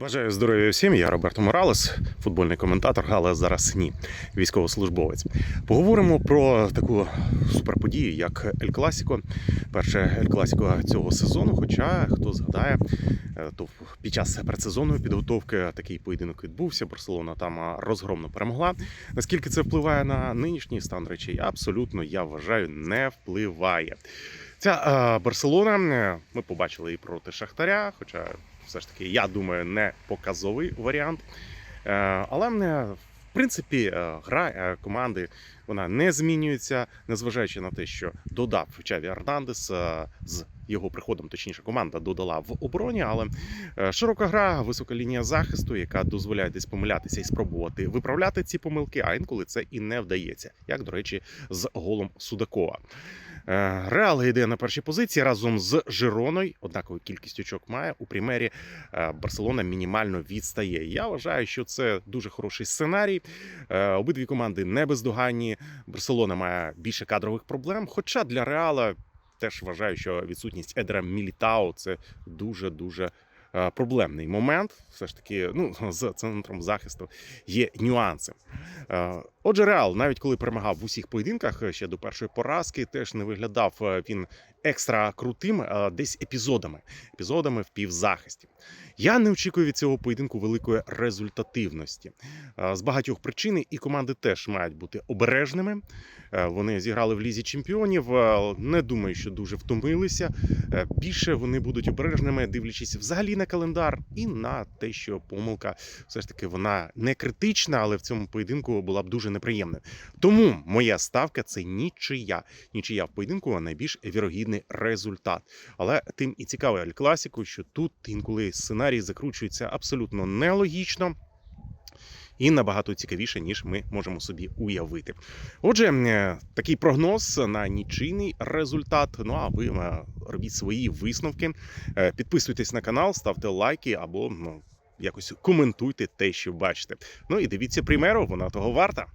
Бажаю здоров'я всім. Я Роберто Моралес, футбольний коментатор, але зараз ні, військовослужбовець. Поговоримо про таку суперподію, як Ель Класіко. Перше Ель Класіко цього сезону. Хоча хто згадає, е, то під час предсезонної підготовки такий поєдинок відбувся. Барселона там розгромно перемогла. Наскільки це впливає на нинішній стан речей? Абсолютно я вважаю, не впливає. Ця е, Барселона е, ми побачили і проти Шахтаря, хоча все ж таки, я думаю, не показовий варіант. Е, Але мене в принципі е, гра е, команди вона не змінюється, незважаючи на те, що додав Чаві Арнандес е, з його приходом, точніше, команда додала в обороні, але е, широка гра, висока лінія захисту, яка дозволяє десь помилятися і спробувати виправляти ці помилки, а інколи це і не вдається, як до речі, з голом Судакова. Е, Реал йде на першій позиції разом з Жироною. Однакову кількість очок має у примері. е, Барселона мінімально відстає. Я вважаю, що це дуже хороший сценарій. Обидві команди не бездоганні. Барселона має більше кадрових проблем. Хоча для Реала теж вважаю, що відсутність Едера Мілітао це дуже дуже. е, Проблемний момент, все ж таки, ну з центром захисту є нюанси. Е, Отже, Реал, навіть коли перемагав в усіх поєдинках е, ще до першої поразки, теж не виглядав е, він екстра крутим, а десь епізодами, епізодами в півзахисті. Я не очікую від цього поєдинку великої результативності. Е, З багатьох причин і команди теж мають бути обережними. Е, Вони зіграли в лізі чемпіонів. е, Не думаю, що дуже втомилися. Е, Більше вони будуть обережними, дивлячись взагалі на календар і на те, що помилка все ж таки вона не критична, але в цьому поєдинку була б дуже неприємною. Тому моя ставка це нічия. Нічия в поєдинку найбільш вірогідний результат. Але тим і цікавий Аль Класіку, що тут інколи сценарій закручується абсолютно нелогічно. І набагато цікавіше, ніж ми можемо собі уявити. Отже, е, такий прогноз на нічийний результат. Ну а ви е, робіть свої висновки. Е, Підписуйтесь на канал, ставте лайки або ну, якось коментуйте те, що бачите. Ну і дивіться примеру, вона того варта.